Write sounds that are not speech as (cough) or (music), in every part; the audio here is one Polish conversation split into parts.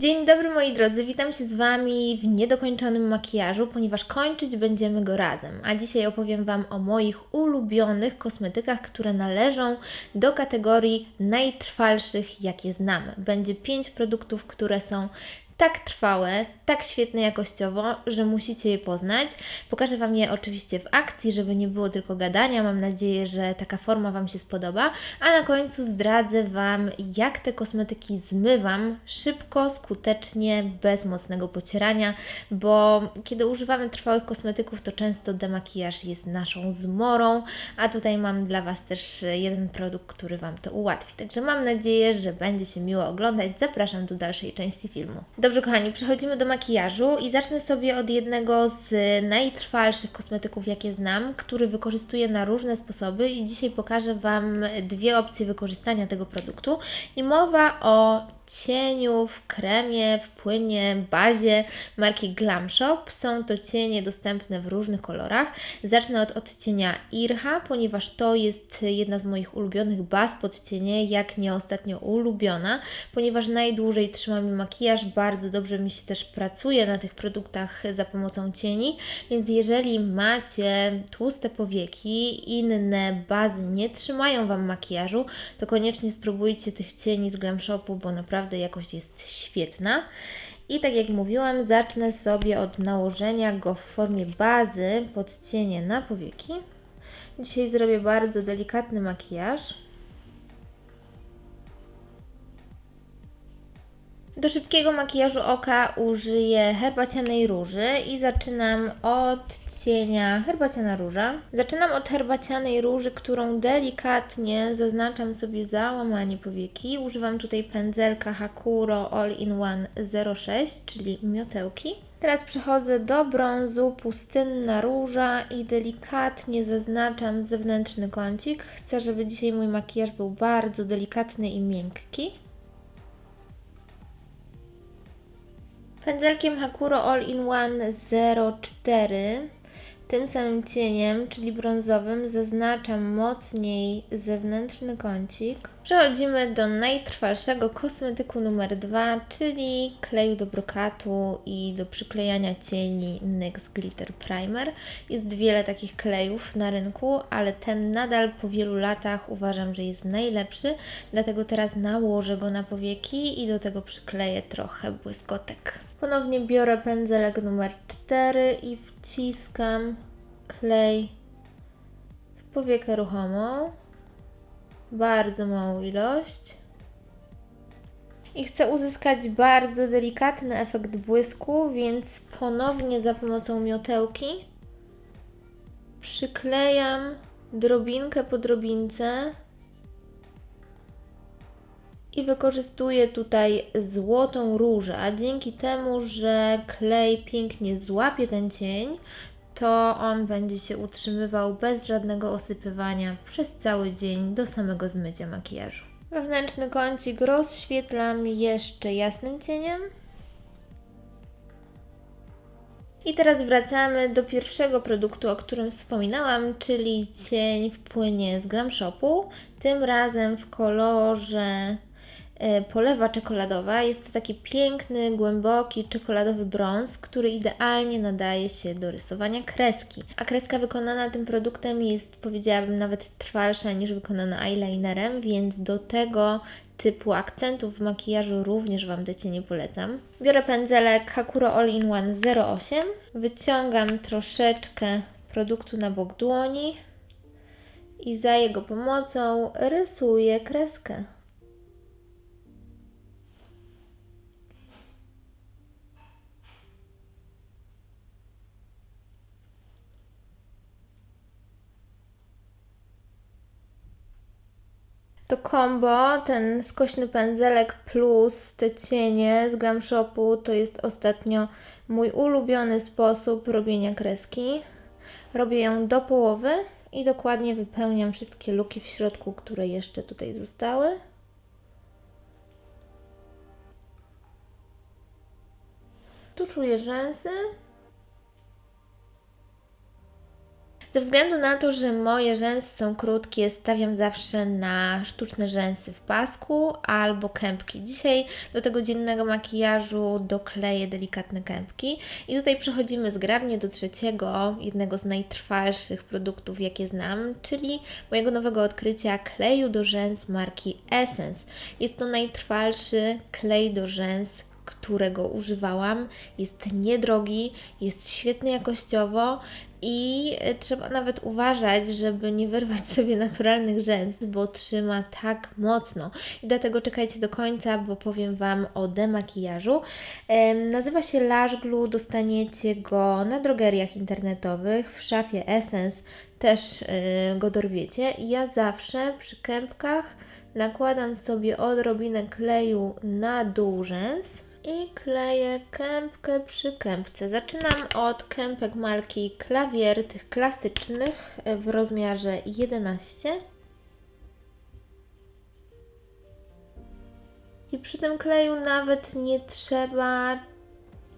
Dzień dobry moi drodzy, witam się z Wami w niedokończonym makijażu, ponieważ kończyć będziemy go razem. A dzisiaj opowiem Wam o moich ulubionych kosmetykach, które należą do kategorii najtrwalszych, jakie znam. Będzie 5 produktów, które są tak trwałe, tak świetne jakościowo, że musicie je poznać. Pokażę Wam je oczywiście w akcji, żeby nie było tylko gadania. Mam nadzieję, że taka forma Wam się spodoba. A na końcu zdradzę Wam, jak te kosmetyki zmywam szybko, skutecznie, bez mocnego pocierania, bo kiedy używamy trwałych kosmetyków, to często demakijaż jest naszą zmorą, a tutaj mam dla Was też jeden produkt, który Wam to ułatwi. Także mam nadzieję, że będzie się miło oglądać. Zapraszam do dalszej części filmu. Dobrze, kochani, przechodzimy do makijażu i zacznę sobie od jednego z najtrwalszych kosmetyków, jakie znam, który wykorzystuję na różne sposoby i dzisiaj pokażę Wam dwie opcje wykorzystania tego produktu. I mowa o cieniu, w kremie, w płynie, bazie marki Glam Shop. Są to cienie dostępne w różnych kolorach. Zacznę od odcienia Irha, ponieważ to jest jedna z moich ulubionych baz pod cienie, jak nie ostatnio ulubiona, ponieważ najdłużej trzyma mi makijaż, bardzo dobrze mi się też pracuje na tych produktach za pomocą cieni, więc jeżeli macie tłuste powieki, inne bazy nie trzymają Wam makijażu, to koniecznie spróbujcie tych cieni z Glam Shopu, bo naprawdę naprawdę jakość jest świetna. I tak jak mówiłam, zacznę sobie od nałożenia go w formie bazy pod cienie na powieki. Dzisiaj zrobię bardzo delikatny makijaż. Do szybkiego makijażu oka użyję herbacianej róży i zaczynam od cienia herbaciana róża. Zaczynam od herbacianej róży, którą delikatnie zaznaczam sobie załamanie powieki. Używam tutaj pędzelka Hakuro All-in-One 06, czyli miotełki. Teraz przechodzę do brązu pustynna róża i delikatnie zaznaczam zewnętrzny kącik. Chcę, żeby dzisiaj mój makijaż był bardzo delikatny i miękki. Pędzelkiem Hakuro All-in-One 04 tym samym cieniem, czyli brązowym, zaznaczam mocniej zewnętrzny kącik. Przechodzimy do najtrwalszego kosmetyku numer dwa, czyli kleju do brokatu i do przyklejania cieni NYX Glitter Primer. Jest wiele takich klejów na rynku, ale ten nadal po wielu latach uważam, że jest najlepszy, dlatego teraz nałożę go na powieki i do tego przykleję trochę błyskotek. Ponownie biorę pędzelek numer 4 i wciskam klej w powiekę ruchomą. Bardzo małą ilość. I chcę uzyskać bardzo delikatny efekt błysku, więc ponownie za pomocą miotełki przyklejam drobinkę po drobince i wykorzystuję tutaj złotą różę, a dzięki temu, że klej pięknie złapie ten cień, to on będzie się utrzymywał bez żadnego osypywania przez cały dzień do samego zmycia makijażu. Wewnętrzny kącik rozświetlam jeszcze jasnym cieniem. I teraz wracamy do pierwszego produktu, o którym wspominałam, czyli cień w płynie z Glam Shopu. Tym razem w kolorze polewa czekoladowa. Jest to taki piękny, głęboki, czekoladowy brąz, który idealnie nadaje się do rysowania kreski. A kreska wykonana tym produktem jest, powiedziałabym, nawet trwalsza niż wykonana eyelinerem, więc do tego typu akcentów w makijażu również Wam te cienie polecam. Biorę pędzelek Hakuro All-in-One 08, wyciągam troszeczkę produktu na bok dłoni i za jego pomocą rysuję kreskę. To kombo, ten skośny pędzelek plus te cienie z Glam Shopu to jest ostatnio mój ulubiony sposób robienia kreski. Robię ją do połowy i dokładnie wypełniam wszystkie luki w środku, które jeszcze tutaj zostały. Tu czuję rzęsy. Ze względu na to, że moje rzęsy są krótkie, stawiam zawsze na sztuczne rzęsy w pasku albo kępki. Dzisiaj do tego dziennego makijażu dokleję delikatne kępki i tutaj przechodzimy zgrabnie do trzeciego, jednego z najtrwalszych produktów, jakie znam, czyli mojego nowego odkrycia kleju do rzęs marki Essence. Jest to najtrwalszy klej do rzęs, którego używałam. Jest niedrogi, jest świetny jakościowo i e, trzeba nawet uważać, żeby nie wyrwać (laughs) sobie naturalnych rzęs, bo trzyma tak mocno. I dlatego czekajcie do końca, bo powiem Wam o demakijażu. Nazywa się Lash Glue, dostaniecie go na drogeriach internetowych, w szafie Essence też e, go dorwiecie. Ja zawsze przy kępkach nakładam sobie odrobinę kleju na dół rzęs i kleję kępkę przy kępce. Zaczynam od kępek marki Klawier, tych klasycznych w rozmiarze 11. I przy tym kleju nawet nie trzeba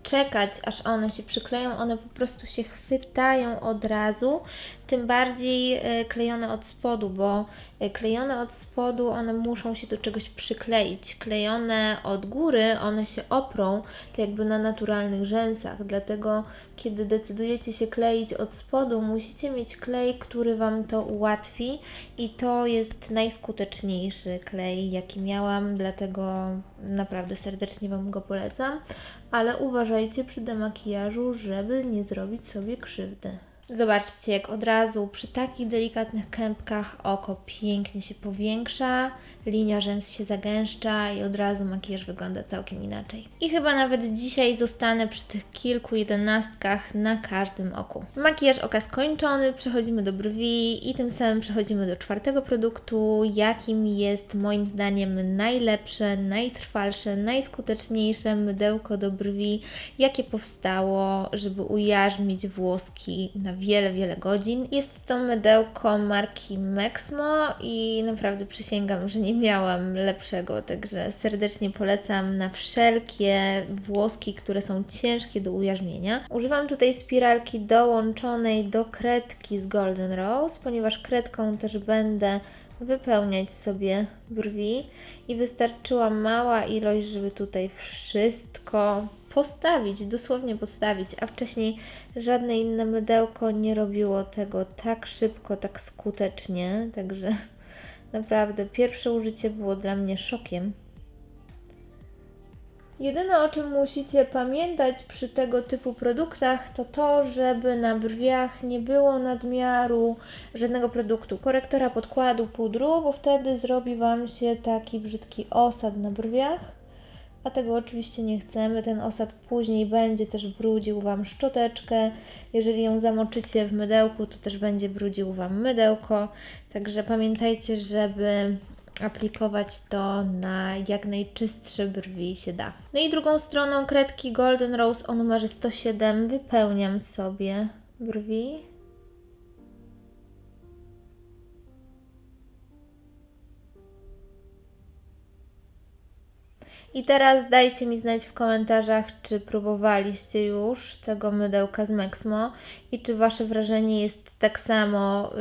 czekać, aż one się przykleją, one po prostu się chwytają od razu, tym bardziej e, klejone od spodu, bo e, klejone od spodu one muszą się do czegoś przykleić. Klejone od góry one się oprą tak jakby na naturalnych rzęsach, dlatego kiedy decydujecie się kleić od spodu, musicie mieć klej, który Wam to ułatwi i to jest najskuteczniejszy klej, jaki miałam, dlatego naprawdę serdecznie Wam go polecam ale uważajcie przy demakijażu, żeby nie zrobić sobie krzywdy. Zobaczcie, jak od razu przy takich delikatnych kępkach oko pięknie się powiększa, linia rzęs się zagęszcza i od razu makijaż wygląda całkiem inaczej. I chyba nawet dzisiaj zostanę przy tych kilku jedenastkach na każdym oku. Makijaż oka skończony, przechodzimy do brwi i tym samym przechodzimy do czwartego produktu, jakim jest moim zdaniem najlepsze, najtrwalsze, najskuteczniejsze mydełko do brwi, jakie powstało, żeby ujarzmić włoski na wiele, wiele godzin. Jest to mydełko marki Maxmo i naprawdę przysięgam, że nie miałam lepszego, także serdecznie polecam na wszelkie włoski, które są ciężkie do ujarzmienia. Używam tutaj spiralki dołączonej do kredki z Golden Rose, ponieważ kredką też będę wypełniać sobie brwi i wystarczyła mała ilość, żeby tutaj wszystko postawić, dosłownie postawić, a wcześniej żadne inne mydełko nie robiło tego tak szybko, tak skutecznie, także (laughs) naprawdę pierwsze użycie było dla mnie szokiem. Jedyne o czym musicie pamiętać przy tego typu produktach to to, żeby na brwiach nie było nadmiaru żadnego produktu, korektora podkładu, pudru, bo wtedy zrobi Wam się taki brzydki osad na brwiach a tego oczywiście nie chcemy. Ten osad później będzie też brudził Wam szczoteczkę. Jeżeli ją zamoczycie w mydełku, to też będzie brudził Wam mydełko. Także pamiętajcie, żeby aplikować to na jak najczystsze brwi się da. No i drugą stroną kredki Golden Rose o numerze 107 wypełniam sobie brwi. I teraz dajcie mi znać w komentarzach, czy próbowaliście już tego mydełka z Mexmo i czy Wasze wrażenie jest tak samo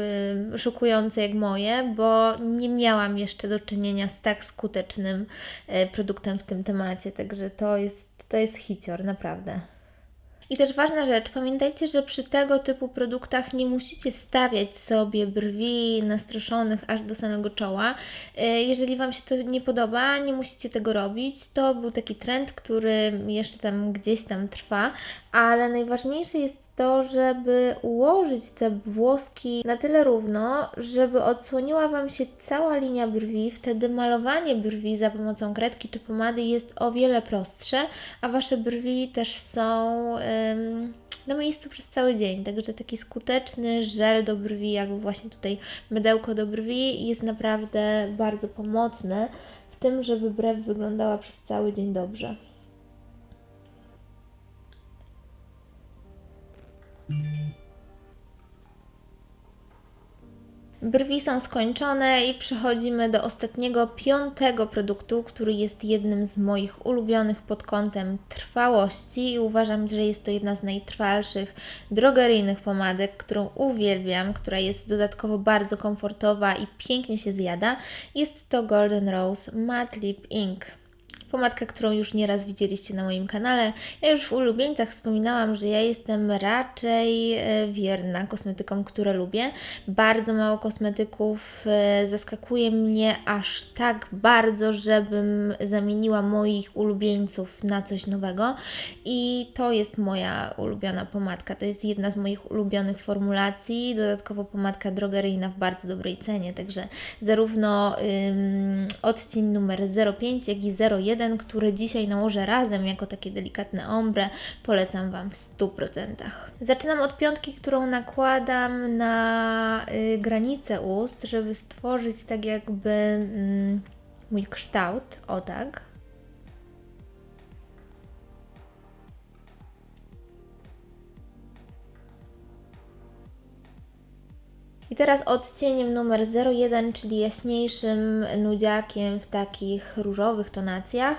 y, szokujące jak moje, bo nie miałam jeszcze do czynienia z tak skutecznym y, produktem w tym temacie, także to jest, to jest hicior, naprawdę. I też ważna rzecz, pamiętajcie, że przy tego typu produktach nie musicie stawiać sobie brwi nastroszonych aż do samego czoła. E, jeżeli Wam się to nie podoba, nie musicie tego robić. To był taki trend, który jeszcze tam gdzieś tam trwa, ale najważniejsze jest to, żeby ułożyć te włoski na tyle równo, żeby odsłoniła Wam się cała linia brwi. Wtedy malowanie brwi za pomocą kredki czy pomady jest o wiele prostsze, a Wasze brwi też są ym, na miejscu przez cały dzień. Także taki skuteczny żel do brwi albo właśnie tutaj mydełko do brwi jest naprawdę bardzo pomocne w tym, żeby brew wyglądała przez cały dzień dobrze. Brwi są skończone i przechodzimy do ostatniego, piątego produktu, który jest jednym z moich ulubionych pod kątem trwałości i uważam, że jest to jedna z najtrwalszych drogeryjnych pomadek, którą uwielbiam, która jest dodatkowo bardzo komfortowa i pięknie się zjada. Jest to Golden Rose Matte Lip Ink. Pomadka, którą już nieraz widzieliście na moim kanale. Ja już w ulubieńcach wspominałam, że ja jestem raczej e, wierna kosmetykom, które lubię. Bardzo mało kosmetyków e, zaskakuje mnie aż tak bardzo, żebym zamieniła moich ulubieńców na coś nowego. I to jest moja ulubiona pomadka. To jest jedna z moich ulubionych formulacji. Dodatkowo pomadka drogeryjna w bardzo dobrej cenie. Także zarówno ym, odcień numer 05, jak i 01 jeden, który dzisiaj nałożę razem jako takie delikatne ombre, polecam Wam w 100%. Zaczynam od piątki, którą nakładam na y, granicę ust, żeby stworzyć tak jakby y, mój kształt, o tak. I teraz odcieniem numer 01, czyli jaśniejszym nudziakiem w takich różowych tonacjach,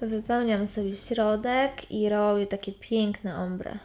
wypełniam sobie środek i robię takie piękne ombre.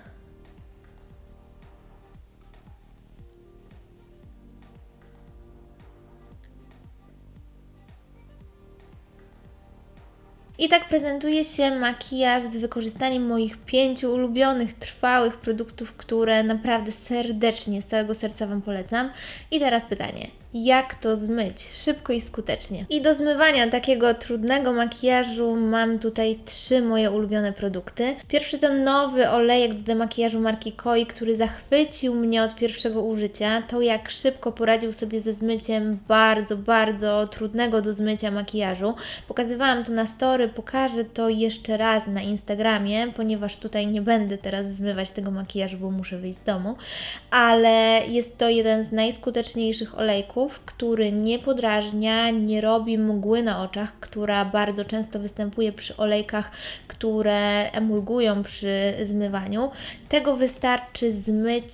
I tak prezentuje się makijaż z wykorzystaniem moich pięciu ulubionych, trwałych produktów, które naprawdę serdecznie, z całego serca Wam polecam. I teraz pytanie jak to zmyć szybko i skutecznie. I do zmywania takiego trudnego makijażu mam tutaj trzy moje ulubione produkty. Pierwszy to nowy olejek do makijażu marki Koi, który zachwycił mnie od pierwszego użycia. To jak szybko poradził sobie ze zmyciem bardzo, bardzo trudnego do zmycia makijażu. Pokazywałam to na story, pokażę to jeszcze raz na Instagramie, ponieważ tutaj nie będę teraz zmywać tego makijażu, bo muszę wyjść z domu, ale jest to jeden z najskuteczniejszych olejków który nie podrażnia, nie robi mgły na oczach, która bardzo często występuje przy olejkach, które emulgują przy zmywaniu. Tego wystarczy zmyć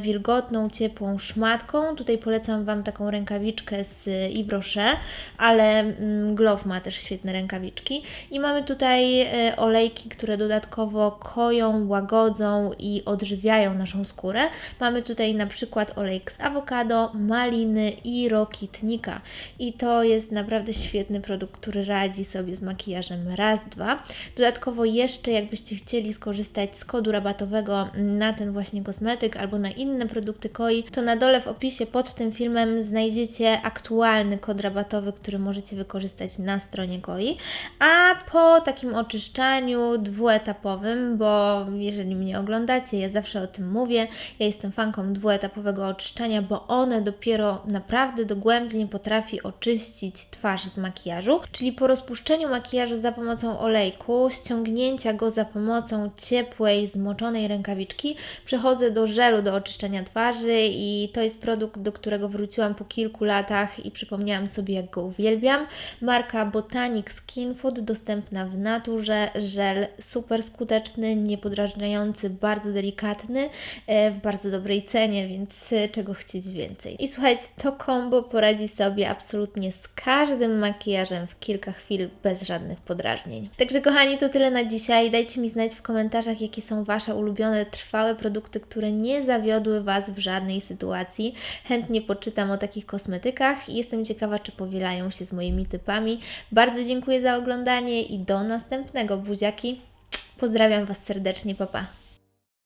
wilgotną, ciepłą szmatką. Tutaj polecam Wam taką rękawiczkę z Yves Rocher, ale mm, Glove ma też świetne rękawiczki. I mamy tutaj e, olejki, które dodatkowo koją, łagodzą i odżywiają naszą skórę. Mamy tutaj na przykład olejk z awokado, maliny, i rokitnika. I to jest naprawdę świetny produkt, który radzi sobie z makijażem raz, dwa. Dodatkowo jeszcze jakbyście chcieli skorzystać z kodu rabatowego na ten właśnie kosmetyk albo na inne produkty KOI, to na dole w opisie pod tym filmem znajdziecie aktualny kod rabatowy, który możecie wykorzystać na stronie KOI. A po takim oczyszczaniu dwuetapowym, bo jeżeli mnie oglądacie, ja zawsze o tym mówię, ja jestem fanką dwuetapowego oczyszczania, bo one dopiero na naprawdę dogłębnie potrafi oczyścić twarz z makijażu, czyli po rozpuszczeniu makijażu za pomocą olejku, ściągnięcia go za pomocą ciepłej, zmoczonej rękawiczki, przechodzę do żelu do oczyszczania twarzy i to jest produkt, do którego wróciłam po kilku latach i przypomniałam sobie, jak go uwielbiam. Marka Botanic Skin Food, dostępna w naturze, żel super skuteczny, niepodrażniający, bardzo delikatny, e, w bardzo dobrej cenie, więc e, czego chcieć więcej. I słuchajcie, to to kombo poradzi sobie absolutnie z każdym makijażem w kilka chwil bez żadnych podrażnień. Także kochani, to tyle na dzisiaj. Dajcie mi znać w komentarzach, jakie są Wasze ulubione trwałe produkty, które nie zawiodły Was w żadnej sytuacji. Chętnie poczytam o takich kosmetykach i jestem ciekawa, czy powielają się z moimi typami. Bardzo dziękuję za oglądanie i do następnego. Buziaki. Pozdrawiam Was serdecznie, papa.